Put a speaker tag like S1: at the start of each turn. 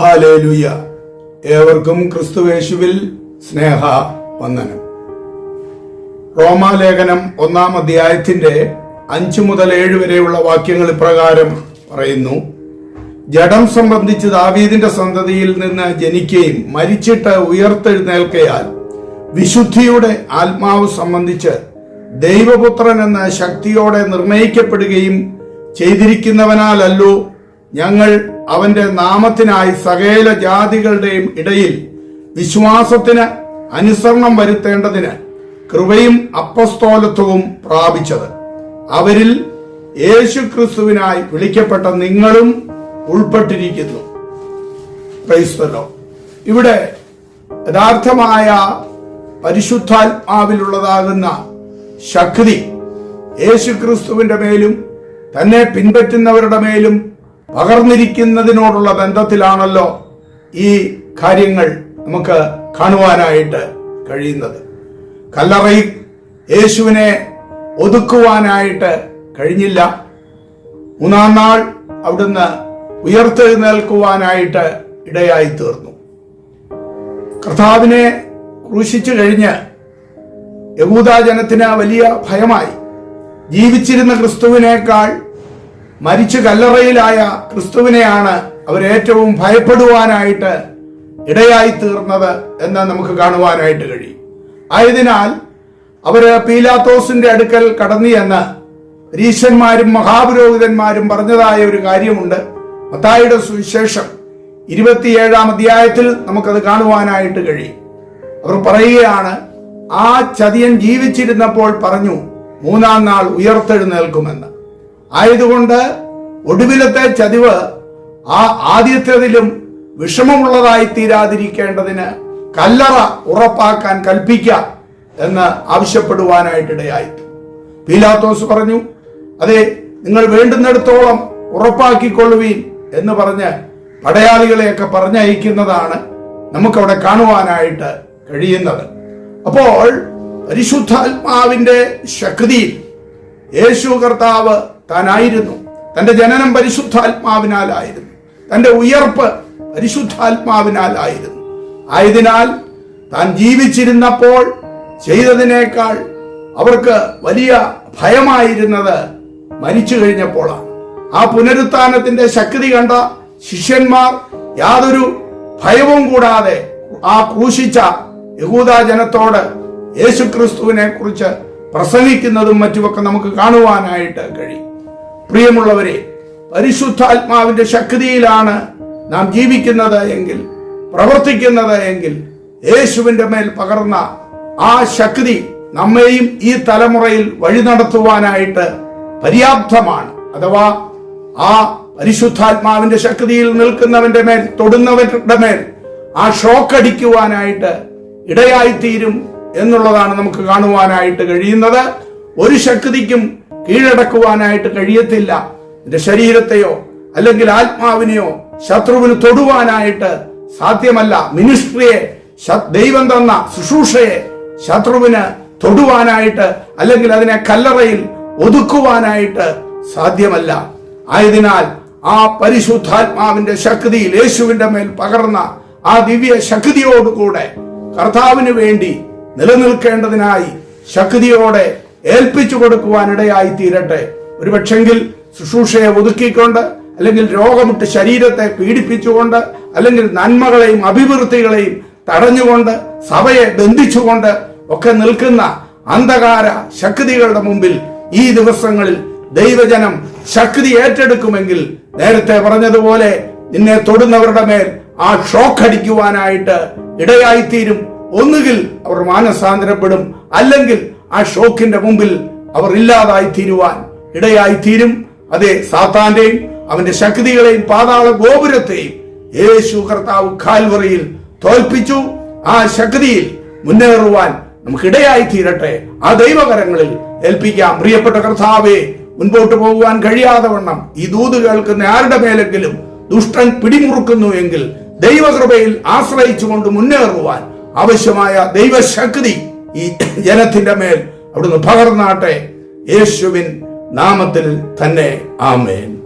S1: Hallelujah. ഏവർക്കും ക്രിസ്തുവേശുവിൽ സ്നേഹ വന്ദനം. റോമാലേഖനം ഒന്നാം അധ്യായത്തിന്റെ അഞ്ചു മുതൽ ഏഴ് വരെയുള്ള വാക്യങ്ങൾ ഇപ്രകാരം പറയുന്നു. ജഡം സംബന്ധിച്ച് ദാവീദിന്റെ സന്തതിയിൽ നിന്ന് ജനിക്കുകയും മരിച്ചിട്ട് ഉയർത്തെഴുന്നേൽക്കയാൽ വിശുദ്ധിയുടെ ആത്മാവ് സംബന്ധിച്ച് ദൈവപുത്രൻ എന്ന ശക്തിയോടെ നിർണയിക്കപ്പെടുകയും ചെയ്തിരിക്കുന്നവനാലല്ലോ ഞങ്ങൾ അവന്റെ നാമത്തിനായി സകല ജാതികളുടെയും ഇടയിൽ വിശ്വാസത്തിന് അനുസരണം വരുത്തേണ്ടതിന് കൃപയും അപ്പസ്തോലത്വവും പ്രാപിച്ചത്. അവരിൽ യേശു ക്രിസ്തുവിനായി വിളിക്കപ്പെട്ട നിങ്ങളും ഉൾപ്പെട്ടിരിക്കുന്നു. ഇവിടെ യഥാർത്ഥമായ പരിശുദ്ധാത്മാവിലുള്ളതാകുന്ന ശക്തി യേശു ക്രിസ്തുവിന്റെ മേലും തന്നെ പിൻപറ്റുന്നവരുടെ മേലും പകർന്നിരിക്കുന്നതിനോടുള്ള ബന്ധത്തിലാണല്ലോ ഈ കാര്യങ്ങൾ നമുക്ക് കാണുവാനായിട്ട് കഴിയുന്നത്. കല്ലറയിൽ യേശുവിനെ ഒതുക്കുവാനായിട്ട് കഴിഞ്ഞില്ല. മൂന്നാം നാൾ അവിടുന്ന് ഉയർത്തെഴുന്നേൽക്കുവാനായിട്ട് ഇടയായി തീർന്നു കർത്താവിനെ ക്രൂശിച്ചു കഴിഞ്ഞ് യഹൂദാജനത്തിന് വലിയ ഭയമായി. ജീവിച്ചിരുന്ന ക്രിസ്തുവിനേക്കാൾ മരിച്ചു കല്ലറയിലായ ക്രിസ്തുവിനെയാണ് അവരേറ്റവും ഭയപ്പെടുവാനായിട്ട് ഇടയായി തീർന്നത് എന്ന് നമുക്ക് കാണുവാനായിട്ട് കഴിയും. ആയതിനാൽ അവർ പീലാത്തോസിന്റെ അടുക്കൽ കടന്നു എന്ന് രീശന്മാരും മഹാപുരോഹിതന്മാരും പറഞ്ഞതായ ഒരു കാര്യമുണ്ട്. മത്തായിയുടെ സുവിശേഷം ഇരുപത്തിയേഴാം അധ്യായത്തിൽ നമുക്കത് കാണുവാനായിട്ട് കഴിയും. അവർ പറയുകയാണ് ആ ചതിയൻ ജീവിച്ചിരുന്നപ്പോൾ പറഞ്ഞു മൂന്നാം നാൾ ഉയർത്തെഴുന്നേൽക്കുമെന്ന്. ആയതുകൊണ്ട് ഒടുവിലത്തെ ചതിവ് ആ ആദ്യത്തേതിലും വിഷമമുള്ളതായി തീരാതിരിക്കേണ്ടതിന് കല്ലറ ഉറപ്പാക്കാൻ കൽപ്പിക്ക എന്ന് ആവശ്യപ്പെടുവാനായിട്ടിടയായി. പീലാത്തോസ് പറഞ്ഞു അതെ നിങ്ങൾ വേണ്ടുന്നിടത്തോളം ഉറപ്പാക്കിക്കൊള്ളുവീൻ എന്ന് പറഞ്ഞ് പടയാളികളെയൊക്കെ പറഞ്ഞയക്കുന്നതാണ് നമുക്കവിടെ കാണുവാനായിട്ട് കഴിയുന്നത്. അപ്പോൾ പരിശുദ്ധാത്മാവിന്റെ ശക്തിയിൽ യേശു കർത്താവ് താനായിരുന്നു. തന്റെ ജനനം പരിശുദ്ധാത്മാവിനാലായിരുന്നു. തന്റെ ഉയർപ്പ് പരിശുദ്ധാത്മാവിനാലായിരുന്നു. ആയതിനാൽ താൻ ജീവിച്ചിരുന്നപ്പോൾ ചെയ്തതിനേക്കാൾ അവർക്ക് വലിയ ഭയമായിരുന്നത് മരിച്ചു കഴിഞ്ഞപ്പോഴാണ് ആ പുനരുത്ഥാനത്തിന്റെ ശക്തി കണ്ട ശിഷ്യന്മാർ യാതൊരു ഭയവും കൂടാതെ ആ ക്രൂശിച്ച യഹൂദ ജനത്തോട് യേശുക്രിസ്തുവിനെ കുറിച്ച് പ്രസംഗിക്കുന്നതും മറ്റുമൊക്കെ നമുക്ക് കാണുവാനായിട്ട് കഴിയും. പ്രിയമുള്ളവരെ പരിശുദ്ധാത്മാവിന്റെ ശക്തിയിലാണ് നാം ജീവിക്കുന്നത് എങ്കിൽ പ്രവർത്തിക്കുന്നത് എങ്കിൽ യേശുവിന്റെ മേൽ പകർന്ന ആ ശക്തി നമ്മെയും ഈ തലമുറയിൽ വഴി നടത്തുവാനായിട്ട് പര്യാപ്തമാണ്. അഥവാ ആ പരിശുദ്ധാത്മാവിന്റെ ശക്തിയിൽ നിൽക്കുന്നവന്റെ മേൽ തൊടുന്നവരുടെ മേൽ ആ ഷോക്ക് അടിക്കുവാനായിട്ട് ഇടയായിത്തീരും എന്നുള്ളതാണ് നമുക്ക് കാണുവാനായിട്ട് കഴിയുന്നത്. ഒരു ശക്തിക്കും കീഴടക്കുവാനായിട്ട് കഴിയത്തില്ല. എന്റെ ശരീരത്തെയോ അല്ലെങ്കിൽ ആത്മാവിനെയോ ശത്രുവിന് തൊടുവാനായിട്ട് സാധ്യമല്ല. മിനിസ്ട്രിയെ ദൈവം തന്ന ശുശ്രൂഷയെ ശത്രുവിന് തൊടുവാനായിട്ട് അല്ലെങ്കിൽ അതിനെ കല്ലറയിൽ ഒതുക്കുവാനായിട്ട് സാധ്യമല്ല. ആയതിനാൽ ആ പരിശുദ്ധാത്മാവിന്റെ ശക്തിയിൽ യേശുവിന്റെ മേൽ പകർന്ന ആ ദിവ്യ ശക്തിയോടുകൂടെ കർത്താവിന് വേണ്ടി നിലനിൽക്കേണ്ടതിനായി ശക്തിയോടെ ഏൽപ്പിച്ചു കൊടുക്കുവാനിടയായി തീരട്ടെ. ഒരുപക്ഷെങ്കിൽ ശുശ്രൂഷയെ ഒതുക്കിക്കൊണ്ട് അല്ലെങ്കിൽ രോഗമിട്ട് ശരീരത്തെ പീഡിപ്പിച്ചുകൊണ്ട് അല്ലെങ്കിൽ നന്മകളെയും അഭിവൃദ്ധികളെയും തടഞ്ഞുകൊണ്ട് സഭയെ ബന്ധിച്ചുകൊണ്ട് ഒക്കെ നിൽക്കുന്ന അന്ധകാര ശക്തികളുടെ മുമ്പിൽ ഈ ദിവസങ്ങളിൽ ദൈവജനം ശക്തി ഏറ്റെടുക്കുമെങ്കിൽ നേരത്തെ പറഞ്ഞതുപോലെ നിന്നെ തൊടുന്നവരുടെ മേൽ ആ ഷോക്ക് അടിക്കുവാനായിട്ട് ഇടയായിത്തീരും. ഒന്നുകിൽ അവർ മാനസാന്തരപ്പെടും അല്ലെങ്കിൽ ആ ഷോക്കിന്റെ മുമ്പിൽ അവർ ഇല്ലാതായി തീരുവാൻ ഇടയായി തീരും. അതെ സാത്താന്റെയും അവന്റെ ശക്തികളെയും പാതാള ഗോപുരത്തെയും യേശു കർത്താവ് കാൽവറിയിൽ തോൽപ്പിച്ചു. ആ ശക്തിയിൽ മുന്നേറുവാൻ നമുക്കിടയായി തീരട്ടെ. ആ ദൈവകരങ്ങളിൽ ഏൽപ്പിക്കാം. പ്രിയപ്പെട്ട കർത്താവെ മുൻപോട്ട് പോകുവാൻ കഴിയാതെ വണ്ണം ഈ ദൂത് കേൾക്കുന്ന ആരുടെ മേലെങ്കിലും ദുഷ്ടൻ പിടിമുറുക്കുന്നു എങ്കിൽ ദൈവകൃപയിൽ ആശ്രയിച്ചുകൊണ്ട് മുന്നേറുവാൻ ആവശ്യമായ ദൈവശക്തി ഈ ജനത്തിന്റെ മേൽ അവിടുന്ന് പകർന്നാട്ടെ യേശുവിൻ നാമത്തിൽ തന്നെ. ആമേൻ.